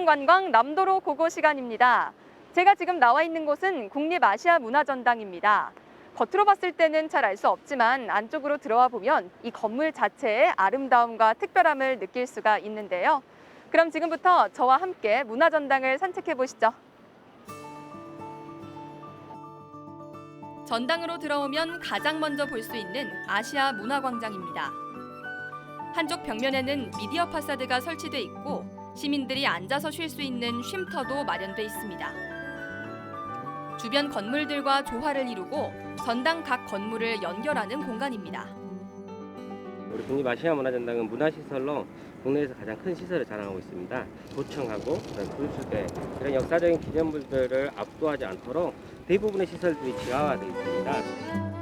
힐링관광 남도로 고고 시간입니다. 제가 지금 나와 있는 곳은 국립아시아문화전당입니다. 겉으로 봤을 때는 잘 알 수 없지만 안쪽으로 들어와 보면 이 건물 자체의 아름다움과 특별함을 느낄 수가 있는데요. 그럼 지금부터 저와 함께 문화전당을 산책해 보시죠. 전당으로 들어오면 가장 먼저 볼 수 있는 아시아 문화광장입니다. 한쪽 벽면에는 미디어 파사드가 설치돼 있고 시민들이 앉아서 쉴 수 있는 쉼터도 마련돼 있습니다. 주변 건물들과 조화를 이루고 전당 각 건물을 연결하는 공간입니다. 우리 국립아시아 문화전당은 문화시설로 국내에서 가장 큰 시설을 자랑하고 있습니다. 도청하고 분수대 이런 역사적인 기념물들을 압도하지 않도록 대부분의 시설들이 지하화되어 있습니다.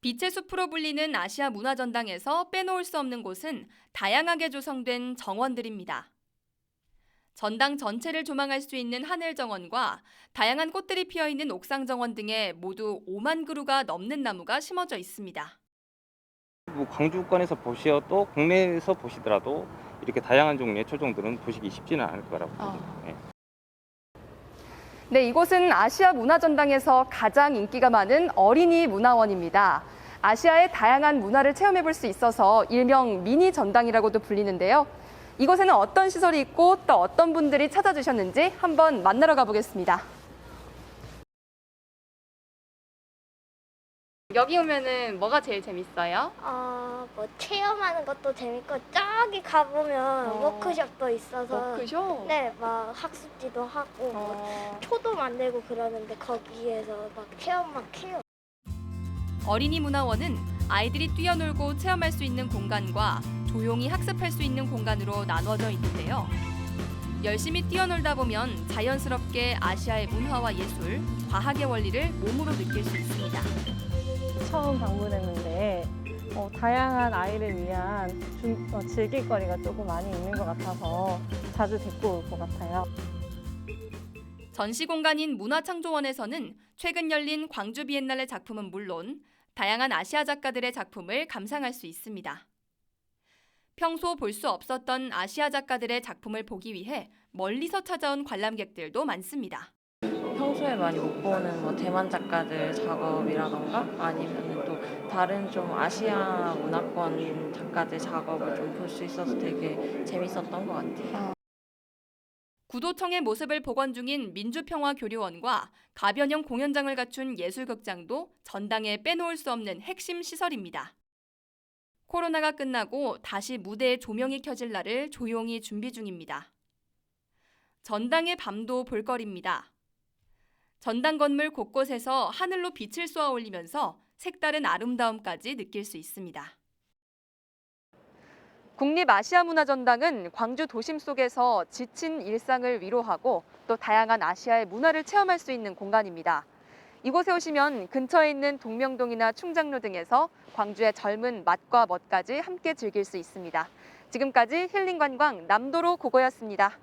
빛의 숲으로 불리는 아시아 문화전당에서 빼놓을 수 없는 곳은 다양하게 조성된 정원들입니다. 전당 전체를 조망할 수 있는 하늘 정원과 다양한 꽃들이 피어 있는 옥상 정원 등에 모두 5만 그루가 넘는 나무가 심어져 있습니다. 뭐 광주권에서 보셔도 국내에서 보시더라도 이렇게 다양한 종류의 초종들은 보시기 쉽지는 않을 거라고 봅니다. 예. 네, 이곳은 아시아 문화전당에서 가장 인기가 많은 어린이 문화원입니다. 아시아의 다양한 문화를 체험해 볼 수 있어서 일명 미니 전당이라고도 불리는데요. 이곳에는 어떤 시설이 있고 또 어떤 분들이 찾아주셨는지 한번 만나러 가보겠습니다. 여기 오면은 뭐가 제일 재밌어요? 어, 뭐 체험하는 것도 재밌고 저기 가보면 어. 워크숍도 있어서 워크숍? 네, 막 학습지도 하고 뭐 어, 초도 만들고 그러는데 거기에서 막 체험 막 해요. 어린이 문화원은 아이들이 뛰어놀고 체험할 수 있는 공간과 조용히 학습할 수 있는 공간으로 나누어져 있는데요. 열심히 뛰어놀다 보면 자연스럽게 아시아의 문화와 예술, 과학의 원리를 몸으로 느낄 수 있습니다. 처음 방문했는데 어, 다양한 아이를 위한 준- 어, 즐길거리가 조금 많이 있는 것 같아서 자주 데리고 올 것 같아요. 전시 공간인 문화창조원에서는 최근 열린 광주 비엔날레 작품은 물론 다양한 아시아 작가들의 작품을 감상할 수 있습니다. 평소 볼 수 없었던 아시아 작가들의 작품을 보기 위해 멀리서 찾아온 관람객들도 많습니다. 평소에 많이 못 보는 뭐 대만 작가들 작업이라던가 아니면 또 다른 좀 아시아 문화권 작가들 작업을 좀 볼 수 있어서 되게 재밌었던 것 같아요. 구도청의 모습을 복원 중인 민주평화교류원과 가변형 공연장을 갖춘 예술극장도 전당에 빼놓을 수 없는 핵심 시설입니다. 코로나가 끝나고 다시 무대에 조명이 켜질 날을 조용히 준비 중입니다. 전당의 밤도 볼거리입니다. 전당 건물 곳곳에서 하늘로 빛을 쏘아 올리면서 색다른 아름다움까지 느낄 수 있습니다. 국립아시아문화전당은 광주 도심 속에서 지친 일상을 위로하고 또 다양한 아시아의 문화를 체험할 수 있는 공간입니다. 이곳에 오시면 근처에 있는 동명동이나 충장로 등에서 광주의 젊은 맛과 멋까지 함께 즐길 수 있습니다. 지금까지 힐링관광 남도로 고고였습니다.